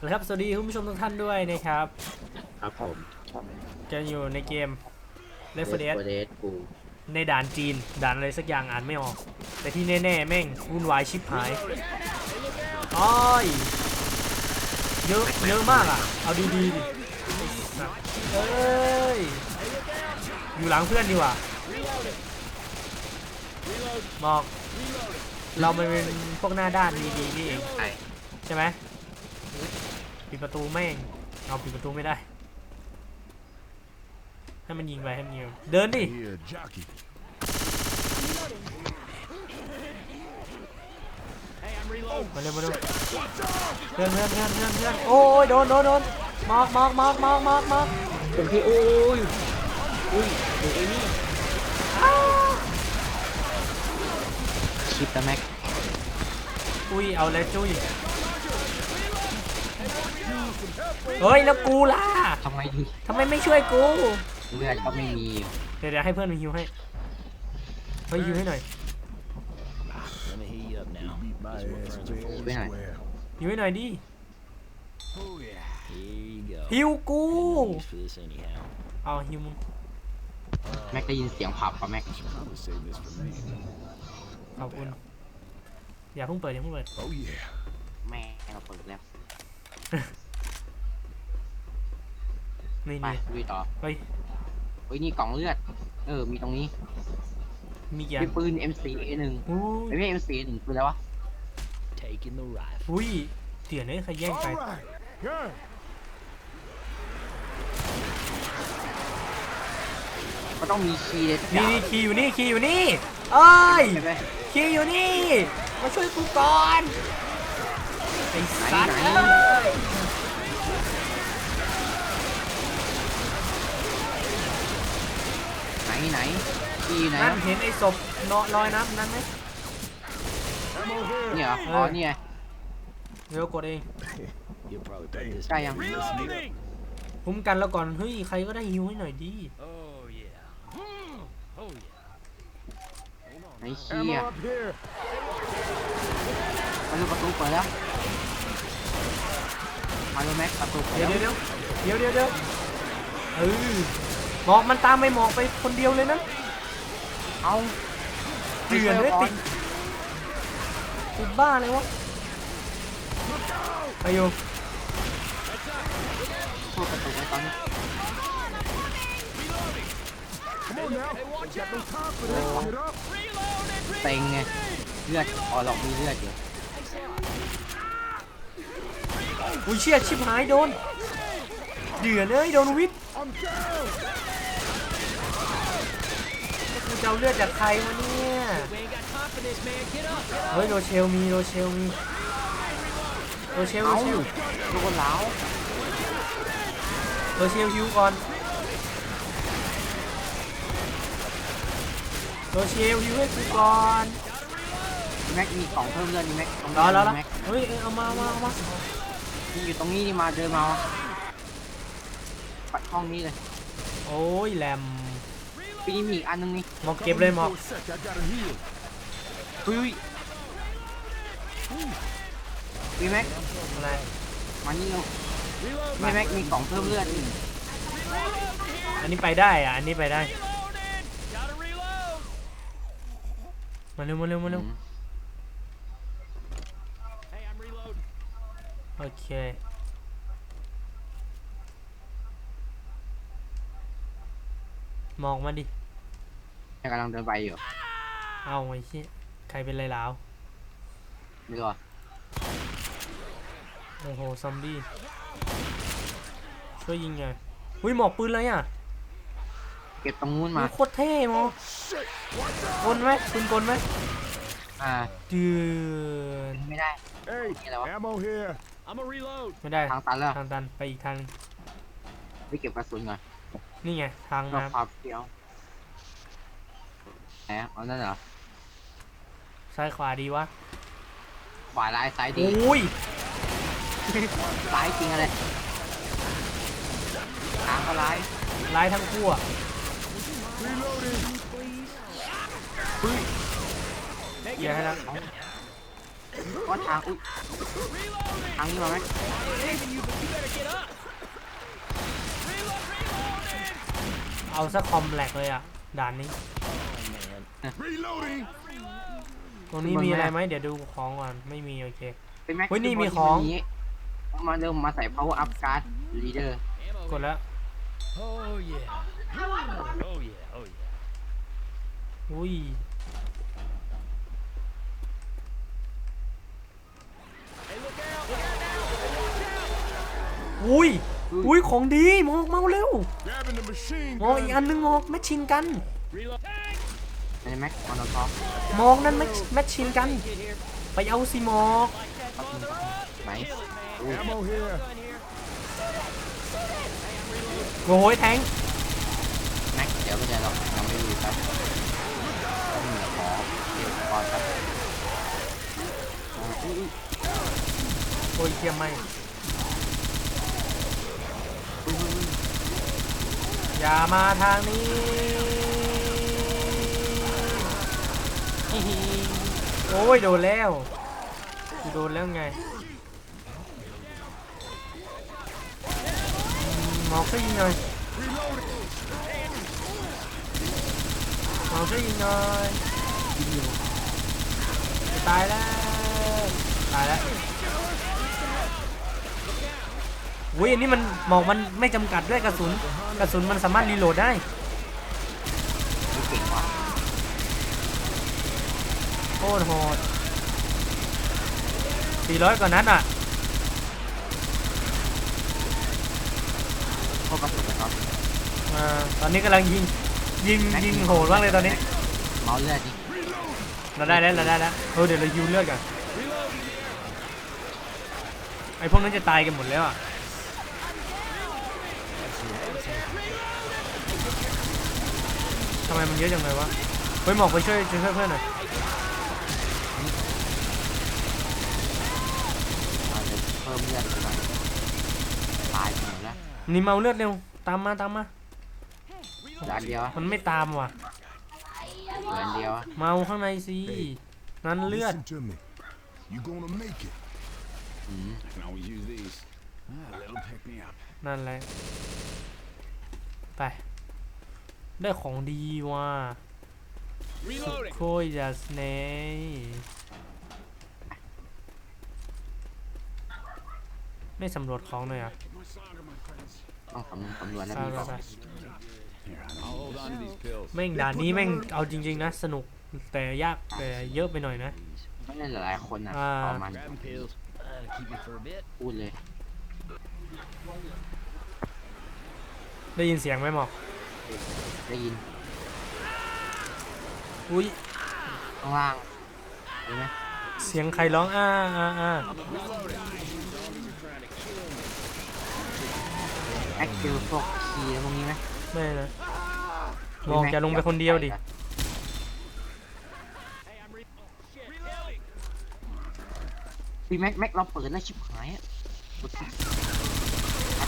แล้วครับ สวัสดีคุณผู้ชมทุกท่านด้วยนะครับ ครับผมจะอยู่ในเกม Left 4 Dead เดสกูในด่านจีน ด่านอะไรสักอย่างอ่านไม่ออก แต่ที่แน่ๆ แม่งวุ่นวายชิบหายอ้อยเยอะเยอะมากอะ เอาดีๆดิไอ้สัสเอ้ย อยู่หลังเพื่อนดีกว่าบอกเรามันเป็นพวกหน้าด้านดีๆนี่เองไอ้ใช่ไหม ปิดประตูแม่งเอาปิดประตูไม่ได้ ให้มันยิงไปให้มันยิงไปเดินดิ Here, jockey. มาเร็วมาเร็วเพื่อนเพื่อนเพื่อนเพื่อนเพื่อนโอ้ยโดนโดนโดนมอกมอกมอกมอกมอกมอกเป็นที่อุ้ยอุ้ยดูไอ้นี่ชิปนะแม็กอุ้ยเอาเลยจุ้ย เฮ้ยแล้วกูล่ะทำไมดีทำไมไม่ช่วยกูเลือดก็ไม่มีเดี๋ยวเดี๋ยวให้เพื่อนมาฮิวให้เฮ้ยฮิวให้หน่อย Let me heat you up now. Beat my ass fair and Bên này. square. ฮิวให้หน่อยดิ Oh yeah. Here you go. ฮิวกู No use for this anyhow. เอาฮิวมึงแม็กได้ยินเสียงผับปะแม็ก Should probably save this for me. ขอบคุณอย่าเพิ่งเปิดอย่าเพิ่งเปิด Oh yeah. แม่เราเปิดแล้ว นี่ไปนี่ลุยต่อเฮ้ย เฮ้ยนี่กล่องเลือด เออ มีตรงนี้มีกี่อัมีนปืน M4A1 อุ้ยไม่ใช่ M4A1 คืออะไรวะ Taking the rifle. อุ้ยเดี๋ยวนี้ใครแย่งไป All right. Good. ก็ต้องมีคีย์เลยสักอนี่ย่างนี่คีย์อยู่นี่คีย์อยู่นี่เอ้ยใช่ไหม คีย์อยู่นี่ มาช่วยกูก่อนไอ้สัตว์ไหน เอ้ ไหนไหนคีย์ไหนนั่นวะเห็นไอ้ศพนอนลอยน้ำนั้นไหม Ammo here. นี่เหรอเอออ๋อ๋อนี่ไงเดี๋ยวกดเอง You'll probably put this. ใกล้ยัง Reloading! คุ้มกันแล้วก่อนเฮ้ยใครก็ได้ฮิวให้หน่อยดิ Oh yeah. Oh yeah. ไหนคีย์ Ammo อะ up here. มาดูประตูเปิดแล้วมาดูแม็กประตูเปิดเดี๋ยวแล้วเดี๋ยวเดี๋ยวเดี๋ยวเดี๋ยวเออ หมอกมันตามไปหมอกไปคนเดียวเลยนะเอาเดือนเลยติดติดบ้าเลยวะไปอยู่พูดประตูไว้ตอนนี้ Come on now. Got no confidence. Get up. เต็งไงเลือดอ๋อหลอกมีเลือดอยู่อุ้ยเชี่ยชิบหายโดนเดือนเอ้ยโดนวิทย์ I'm down. กูจะเอาเลือดจากใครวะเนี่ย We ain't got time for this, man. Get up. เฮ้ยโรเชลมีโรเชลมีโรเชลโรเอ้าเชลโดนแล้วโรเชลฮิวก่อนโรเชลฮิวให้กูก่อนแม็กมีกล่องเพิ่มเลือดนี่แม็กตรงรอนี้แล้วละแม็กเฮ้ยเอ้ยเอามาเอามาเอามานี่อยู่ตรงนี้นี่มาเดินมาวะปัดห้องนี้เลย โอ้ยแหลม ปีนี้มีอีกอันนึงนี่หมอกเก็บเลยหมอก For a sec. I gotta heal. อุ้ยมีแม็กอะไรมานี่เร็วมีแม็กมีกล่องเพิ่มเลือดนี่อันนี้ไปได้อะอันนี้ไปได้ Gotta reload. มาเร็วมาเร็วมาเร็วอืม Hey, I'm reloading. โอเคหมอกมาดิแม็ กกำลังเดินไปอยู่เอาไอ้เชี่ยใครเป็นไรแล้วไม่รู้อะโอ้โหซอมบี้ช่วยยิงไงอุ้ยหมอกปืนเลยอะเก็บตรงนู้นมาโคตรเท่หมอกกลไหมปืนกลไหมอ่าเดือนไม่ได้ Hey, Cái nào á? ammo here. I'm a reload. ไม่ได้ทางตันแล้วทางตันไปอีกทางไปเก็บกระสุนก่อนนี่ไงทางรอน้ความเดียว แหมเอานั่นเหรอำซ้ายขวาดีวะขวาร้ายซ้ายดีโอ้ยร้ายจริงอะไรทางก็ร้ายร้ายทั้งคู่อะ Reloading. เหี้ยให้แล้วว่าทางอุ้ยทางนี้มาไหม Aiming you, but you better get up. Reload, reloading. เอาสักคอมแหลกเลยอะด่านนี้ Reloading. ตรงนี้มีอะไรไหมเดี๋ยวดูของก่อนไม่มีโอเค เป็นแม็กเฮ้ยนี่มีที่ของมันนี้มาเดิมมาใส่ power up card leader Ammo. กดแล้ว Oh yeah. Oh yeah. Oh yeah. อุ้ย Hey, look out! Look out now! อุ้ยอุ้ยของดีหมอกเมาเร็ว Grabbing the machine หมอกอีก gun. อันนึงหมอกแมชชินกัน Reload. Tank! ในแม็กมอนท็อปหมอกนั่นแมชแมชชินกัน Get here. ไปเอาสิหมอก Like that mother up. ไหน Kill it, man. อุ้ย Ammo here. Gun here. โอ้ยแทงแม็กเดี๋ยวไม่ได้หรอกยังไม่รู้ครับต้องเหนือขอเดี๋ยวก่อนครับอ๋ออุ้ยโอ้ยเทียมไม่อุ้ยอุ้ยอุ้ยอย่ามาทางนี้ โอ้ยโดนแล้วโดนแล้วไงมหมอกช่ยิงหน่อยหมอกช่ยิงหน่อยจะตายแล้วตายแล้วอุ้ยอันนี้มันหมอกมันไม่จำกัดด้วยกระสุนกระสุนมันสามารถรีโหลดได้อุ้ยเก่งว่ะ โคตรโหด400กว่านัดอะพวกกระสุนนะครับอ่าตอนนี้กำลังยิงยิงยิงโหดมากเลยตอนนี้ เมาส์เลือดดิเราได้แล้วเราได้แล้วเออเดี๋ยวเรายิวเลือดกันไอพวกนั้นจะตายกันหมดแล้วอะทำไมมันเยอะจังเลยวะเฮ้ยหมอกไปช่วยช่วยเพื่อนหน่อย มาเลยเพิ่มเลือดไปหน่อยตายไปหมดแล้วนี่เมาเลือดเร็ว ตามมาตามมา เหลืออันเดียวอะมันไม่ตามว่ะ เหลืออันเดียวอะเมาข้างในสิ นั้นเลือด Listen to me. You gonna make it. อืม I can always use these. Ah, a little pick me up. นั่นแหละ ไป ได้ของดีว่ะสุ Reloading. โคยจัสเน ไม่สำรวจของเลยอะต้องสำสำรวจแล้วไปมีไปของไป Here, I'll hold on to these pills. แม่งด่านนี้แม่งเอาจริง ๆ นะ สนุกแต่ยากแต่เยอะไปหน่อยนะ ไม่ได้หลายๆคนอะอ่า เอามัน Grabbing pills. That'll keep me for a bit. พูดเลยได้ยินเสียงไหมหมอกได้ยินอุ้ยข้างล่างเห็นไหมเสียงใครร้องอ้าอ้าอ้า แอคคิวพวกคีย์อะไรพวกนี้ไหมไม่นะหมอกจะลงไปคนเดียวดิ Hey, I'm re- oh, shit. Reloading. พี่แม็กแม็กเราเปิดแล้วชิบหายอะกดทัช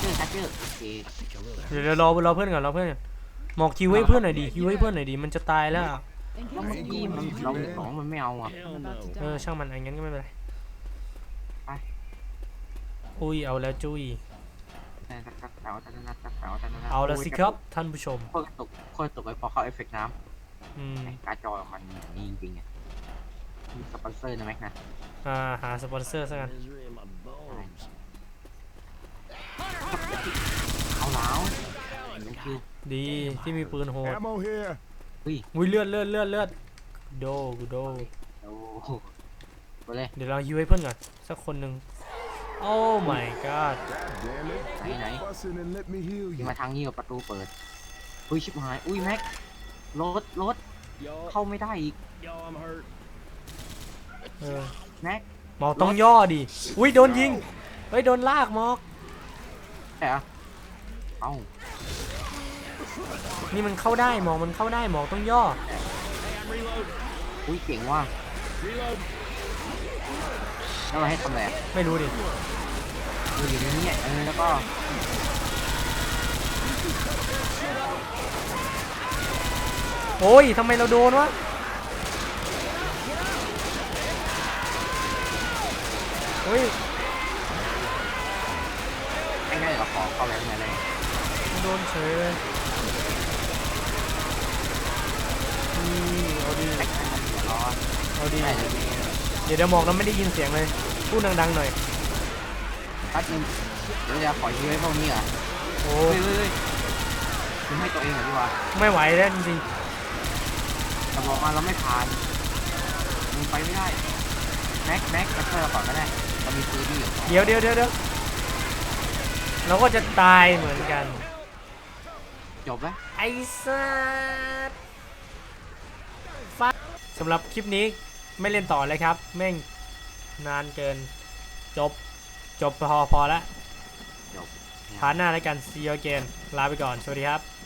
เจอร์ทัชเจอร์โอเคเดี๋ยวเดี๋ยวรอรอเพื่อนก่อนรอเพื่อนก่อนหมอกคิวให้เพื่อนหน่อยดิคิวให้เพื่อนหน่อยดิมันจะตายแล้วอะแล้วเมื่อกี้มันเราสองมันไม่เอาอะ Hell no. เออช่างมันอันงั้นก็ไม่เป็นไรไป อุ้ยเอาแล้วจุ้ยตักตัก เต๋าตักตักตักเต๋าตักตักเอาแล้วสิครับท่านผู้ชมโคตรตกโคตรตกไปพอเข้าเอฟเฟกต์น้อืมำการ์ดจอมันอย่างนี้จริงๆอะมีสปอนเซอร์นะแม็กนะอ่าหาสปอนเซอร์ซะกัน Misery in my bones. เอาแล้วนั่นคือดีที่มีปืนโหด Ammo here. อุ้ยเลือดเลือดเลือดเลือดกูโดกูโดโอ้โหไปเลยเดี๋ยวเราฮิวให้เพื่อนก่อนสักคนหนึ่ง โอ้ my god God damn it. Này, này. Bussin' and let me heal ยิง you. มาทางนี้กับประตูเปิดอุ้ยชิบหาย อุ้ยแม็กรถรถ Y'all, เข้าไม่ได้อีก y'all, I'm hurt. เออแม็กหมอกต้องย่อดิ อุ้ยโดนยิง เฮ้ยโดนลากหมอกใช่เหรอเอ้านี่มันเข้าได้หมอกมันเข้าได้หมอกต้องย่อ Hey, I'm reloading. อุ้ยเก่งว่ะ Reload. แล้วเราให้ทำอะไรอะไม่รู้ดิ ดูอยู่ในนี้เออแล้วก็โอ้ยทำไมเราโดนวะ เฮ้ยไอ้งั้นเดี๋ยวเราขอเข้าไปข้างในเลยโดนเฉยเลยนี่เอาดีแม็กซ์เดี๋ยวรอเอาดี ได้เลย เดี๋ยวเดี๋ยวบอกนะไม่ได้ยินเสียงเลย พูดดังๆหน่อย แป๊บนึงเดี๋ยวจะขอยื้อให้พวกนี้เหรอโอ้เฮ้ยเฮ้ยเฮ้ยยื้อให้ตัวเองเหรอดีกว่าไม่ไหวแล้วจริงแต่บอกมาเราไม่ผ่านมึงไปไม่ได้ แม็กแม็กมาช่วยเราก่อนก็ได้เรามีปืนที่อยู่ๆเดี๋ยวเดี๋ยวเดี๋ยวเดี๋ยวเราก็จะตายเหมือนกัน จบไหมไอ้สัสฟักสำหรับคลิปนี้ ไม่เล่นต่อเลยครับ แม่งนานเกิน จบ จบพอพอแล้วจบ พาร์ทหน้าแล้วกัน see you again ลาไปก่อน สวัสดีครับ